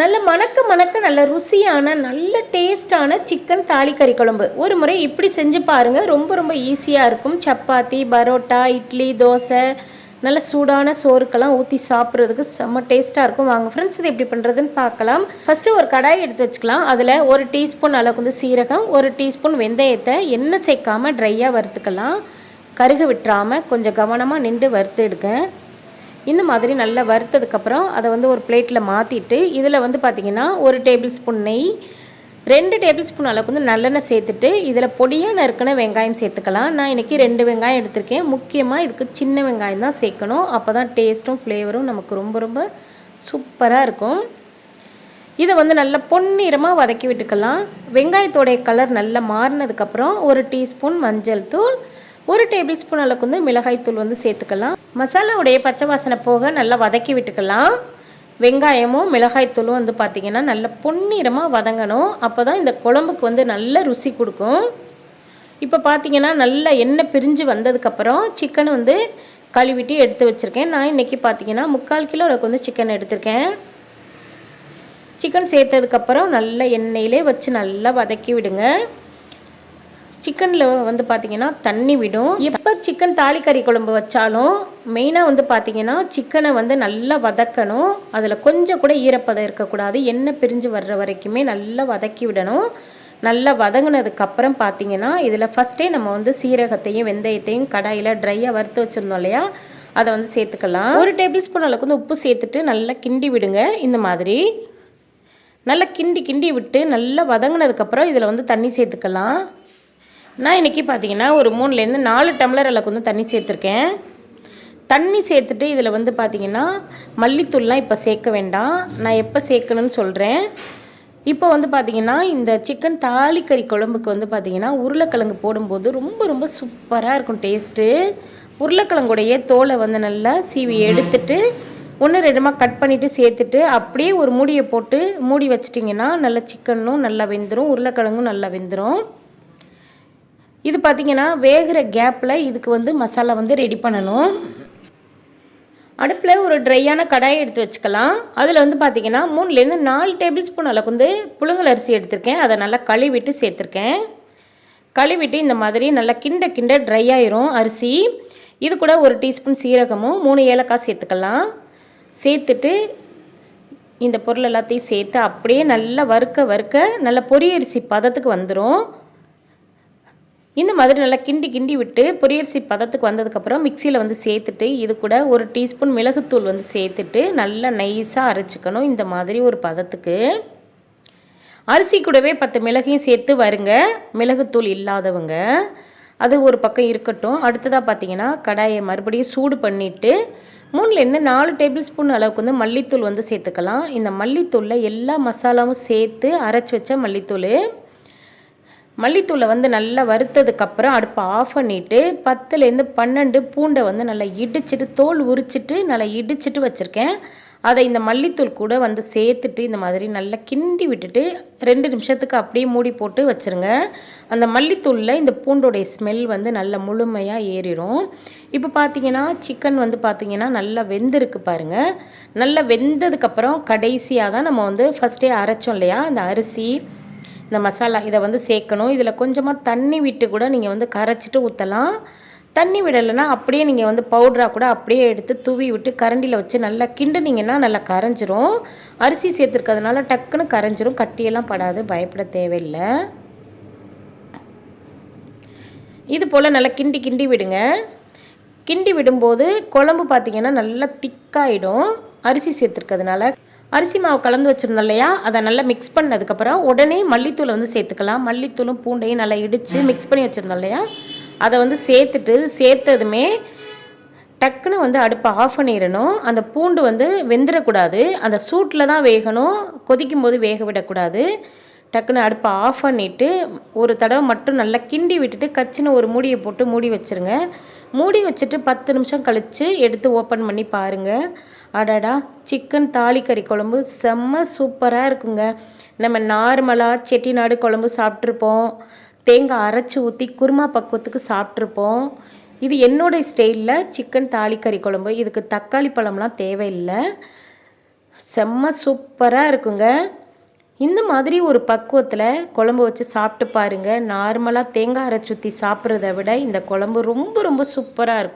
நல்ல மணக்க மணக்க நல்ல ருசியான நல்ல டேஸ்டான சிக்கன் தாலிக்கறி குழம்பு. ஒரு முறை இப்படி செஞ்சு பாருங்கள் ரொம்ப ரொம்ப ஈஸியாக இருக்கும். சப்பாத்தி பரோட்டா இட்லி தோசை நல்ல சூடான சோறுக்கெல்லாம் ஊற்றி சாப்பிட்றதுக்கு செம்ம டேஸ்ட்டாக இருக்கும். வாங்க ஃப்ரெண்ட்ஸ் இது எப்படி பண்ணுறதுன்னு பார்க்கலாம். ஃபஸ்ட்டு ஒரு கடாய் எடுத்து வச்சுக்கலாம். அதில் ஒரு டீஸ்பூன் அளவுக்கு வந்து சீரகம் ஒரு டீஸ்பூன் வெந்தயத்தை எண்ணெய் சேர்க்காம ட்ரையாக வறுத்துக்கலாம். கருகு விட்டுறாமல் கொஞ்சம் கவனமாக நின்று வறுத்து எடுங்க. இந்த மாதிரி நல்லா வறுத்ததுக்கப்புறம் அதை வந்து ஒரு பிளேட்டில் மாற்றிட்டு இதில் வந்து பார்த்திங்கன்னா ஒரு டேபிள் ஸ்பூன் நெய் ரெண்டு டேபிள் ஸ்பூன் அளவுக்கு வந்து நல்லெண்ணெய் சேர்த்துட்டு இதில் பொடியாக நறுக்கின வெங்காயம் சேர்த்துக்கலாம். நான் இன்றைக்கி ரெண்டு வெங்காயம் எடுத்திருக்கேன். முக்கியமாக இதுக்கு சின்ன வெங்காயம் தான் சேர்க்கணும். அப்போ தான் டேஸ்ட்டும் ஃப்ளேவரும் நமக்கு ரொம்ப ரொம்ப சூப்பராக இருக்கும். இதை வந்து நல்லா பொன்னிறமாக வதக்கி விட்டுக்கலாம். வெங்காயத்தோடைய கலர் நல்லா மாறினதுக்கப்புறம் ஒரு டீஸ்பூன் மஞ்சள் தூள் ஒரு டேபிள் ஸ்பூன் அளவுக்கு வந்து மிளகாய்த்தூள் வந்து சேர்த்துக்கலாம். மசாலாவுடைய பச்சை வாசனை போக நல்லா வதக்கி விட்டுக்கலாம். வெங்காயமும் மிளகாய் தூளும் வந்து பார்த்திங்கன்னா நல்ல பொன்னிறமாக வதங்கணும். அப்போ தான் இந்த குழம்புக்கு வந்து நல்ல ருசி கொடுக்கும். இப்போ பார்த்திங்கன்னா நல்லா எண்ணெய் பிரிஞ்சு வந்ததுக்கப்புறம் சிக்கன் வந்து கழுவிட்டு எடுத்து வச்சுருக்கேன். நான் இன்றைக்கி பார்த்தீங்கன்னா முக்கால் கிலோ அளவுக்கு வந்து சிக்கன் எடுத்திருக்கேன். சிக்கன் சேர்த்ததுக்கப்புறம் நல்லா எண்ணெயிலே வச்சு நல்லா வதக்கி விடுங்க. சிக்கனில் வந்து பார்த்திங்கன்னா தண்ணி விடும். எப்போ சிக்கன் தாலிக்கறி குழம்பு வச்சாலும் மெயினாக வந்து பார்த்திங்கன்னா சிக்கனை வந்து நல்லா வதக்கணும். அதில் கொஞ்சம் கூட ஈரப்பதம் இருக்கக்கூடாது. எண்ணெய் பிரிஞ்சு வர்ற வரைக்குமே நல்லா வதக்கி விடணும். நல்லா வதங்கினதுக்கப்புறம் பார்த்திங்கன்னா இதில் ஃபஸ்ட்டே நம்ம வந்து சீரகத்தையும் வெந்தயத்தையும் கடாயில் ட்ரையாக வறுத்து வச்சுருந்தோம் இல்லையா? அதை வந்து சேர்த்துக்கலாம். ஒரு டேபிள் ஸ்பூன் அளவுக்கு வந்து உப்பு சேர்த்துட்டு நல்லா கிண்டி விடுங்க. இந்த மாதிரி. நல்லா கிண்டி கிண்டி விட்டு நல்லா வதங்கினதுக்கப்புறம் இதில் வந்து தண்ணி சேர்த்துக்கலாம். நான் இன்றைக்கி பார்த்தீங்கன்னா ஒரு மூணுலேருந்து நாலு டம்ளர் அளவுக்கு வந்து தண்ணி சேர்த்துருக்கேன். தண்ணி சேர்த்துட்டு இதில் வந்து பார்த்திங்கன்னா மல்லித்தூள்லாம் இப்போ சேர்க்க வேண்டாம். நான் எப்போ சேர்க்கணும்னு சொல்கிறேன் இப்போ வந்து பார்த்திங்கன்னா இந்த சிக்கன் தாலிக்கறி குழம்புக்கு வந்து பார்த்திங்கன்னா உருளைக்கிழங்கு போடும்போது ரொம்ப ரொம்ப சூப்பராக இருக்கும் டேஸ்ட்டு உருளைக்கிழங்குடைய தோலை வந்து நல்லா சீவி எடுத்துட்டு ஒன்று ரெண்டுமாக கட் பண்ணிவிட்டு சேர்த்துட்டு அப்படியே ஒரு மூடியை போட்டு மூடி வச்சிட்டிங்கன்னா நல்லா சிக்கனும் நல்லா வெந்துடும் உருளைக்கிழங்கும் நல்லா வெந்துடும் இது பார்த்திங்கன்னா வேகிற கேப்பில் இதுக்கு வந்து மசாலா வந்து ரெடி பண்ணணும். அடுப்பில் ஒரு ட்ரையான கடாயை எடுத்து வச்சுக்கலாம். அதில் வந்து பார்த்திங்கன்னா மூணுலேருந்து நாலு டேபிள் ஸ்பூன் அளவுக்கு வந்து புழுங்கல் அரிசி எடுத்திருக்கேன். அதை நல்லா கழுவிட்டு சேர்த்துருக்கேன். கழுவிட்டு இந்த மாதிரி நல்லா கிண்ட கிண்ட ட்ரை ஆயிரும் அரிசி. இது கூட ஒரு டீஸ்பூன் சீரகமும் மூணு ஏலக்காய் சேர்த்துக்கலாம். சேர்த்துட்டு இந்த பொருள் எல்லாத்தையும் சேர்த்து அப்படியே நல்லா வறுக்க வறுக்க நல்லா பொரியரிசி பதத்துக்கு வந்துடும் இந்த மாதிரி நல்லா கிண்டி கிண்டி விட்டு பொரியரிசி பதத்துக்கு வந்ததுக்கப்புறம் மிக்சியில் வந்து சேர்த்துட்டு இது கூட ஒரு டீஸ்பூன் மிளகுத்தூள் வந்து சேர்த்துட்டு நல்லா நைஸாக அரைச்சிக்கணும் இந்த மாதிரி ஒரு பதத்துக்கு. அரிசி கூடவே பத்து மிளகையும் சேர்த்து வருங்க. மிளகுத்தூள் இல்லாதவங்க. அது ஒரு பக்கம் இருக்கட்டும். அடுத்ததாக பார்த்தீங்கன்னா கடாயை மறுபடியும் சூடு பண்ணிவிட்டு மூணுலேருந்து நாலு டேபிள் ஸ்பூன் அளவுக்கு வந்து மல்லித்தூள் வந்து சேர்த்துக்கலாம். இந்த மல்லித்தூளில் எல்லா மசாலாவும் சேர்த்து அரைச்சி வச்ச மல்லித்தூள். மல்லித்தூளை வந்து நல்லா வறுத்ததுக்கப்புறம் அடுப்பை ஆஃப் பண்ணிவிட்டு பத்துலேருந்து பன்னெண்டு பூண்டை வந்து நல்லா இடிச்சிட்டு தோல் உரிச்சிட்டு நல்லா இடிச்சிட்டு வச்சுருக்கேன். அதை இந்த மல்லித்தூள் கூட வந்து சேர்த்துட்டு இந்த மாதிரி நல்லா கிண்டி விட்டுட்டு ரெண்டு நிமிஷத்துக்கு அப்படியே மூடி போட்டு வச்சுருங்க. அந்த மல்லித்தூளில் இந்த பூண்டோடைய ஸ்மெல் வந்து நல்லா முழுமையாக ஏறிடும் இப்போ பார்த்தீங்கன்னா சிக்கன் வந்து பார்த்தீங்கன்னா நல்லா வெந்திருக்கு பாருங்கள் நல்லா வெந்ததுக்கப்புறம் கடைசியாக தான் நம்ம வந்து ஃபஸ்ட்டே அரைச்சோம் இல்லையா? அந்த அரிசி இந்த மசாலா இதை வந்து சேர்க்கணும். இதில் கொஞ்சமாக தண்ணி விட்டு கூட நீங்கள் வந்து கரைச்சிட்டு ஊற்றலாம் தண்ணி விடலைன்னா அப்படியே நீங்கள் வந்து பவுட்ராக கூட அப்படியே எடுத்து தூவி விட்டு கரண்டியில் வச்சு நல்லா கிண்டுனீங்கன்னா நல்லா கரைஞ்சிரும். அரிசி சேர்த்துருக்கிறதுனால டக்குன்னு கரைஞ்சிரும். கட்டியெல்லாம் படாது. பயப்பட தேவையில்லை. இது போல் நல்லா கிண்டி கிண்டி விடுங்க. கிண்டி விடும்போது குழம்பு பார்த்திங்கன்னா நல்லா திக்காயிடும் அரிசி சேர்த்துருக்கிறதுனால அரிசி மாவு கலந்து வச்சுருந்தோம் இல்லையா? அதை நல்லா மிக்ஸ் பண்ணதுக்கப்புறம் உடனே மல்லித்தூளை வந்து சேர்த்துக்கலாம். மல்லித்தூளும் பூண்டையும் நல்லா இடித்து மிக்ஸ் பண்ணி வச்சுருந்தோம் இல்லையா? அதை வந்து சேர்த்துட்டு சேர்த்ததுமே டக்குன்னு வந்து அடுப்பை ஆஃப் பண்ணிடணும். அந்த பூண்டு வந்து வெந்துடக்கூடாது அந்த சூட்டில் தான் வேகணும். கொதிக்கும் போது வேக விடக்கூடாது. டக்குன்னு அடுப்பை ஆஃப் பண்ணிவிட்டு ஒரு தடவை மட்டும் நல்லா கிண்டி விட்டுட்டு கச்சின்னு ஒரு மூடியை போட்டு மூடி வச்சுருங்க. மூடி வச்சுட்டு பத்து நிமிஷம் கழித்து எடுத்து ஓப்பன் பண்ணி பாருங்கள் அடடா சிக்கன் தாலிக்கறி குழம்பு செம்ம சூப்பராக இருக்குங்க. நம்ம நார்மலாக செட்டிநாடு குழம்பு சாப்பிட்ருப்போம் தேங்காய் அரைச்சி ஊற்றி குருமா பக்குவத்துக்கு சாப்பிட்ருப்போம் இது என்னோடய ஸ்டைலில் சிக்கன் தாலிக்கறி குழம்பு. இதுக்கு தக்காளி பழம்லாம் தேவையில்லை. செம்ம சூப்பராக இருக்குங்க. இந்த மாதிரி ஒரு பக்குவத்தில் குழம்பு வச்சு சாப்பிட்டு பாருங்கள் நார்மலாக தேங்காய் அரை சுற்றி சாப்பிட்றத விட இந்த குழம்பு ரொம்ப ரொம்ப சூப்பராக இருக்கும்.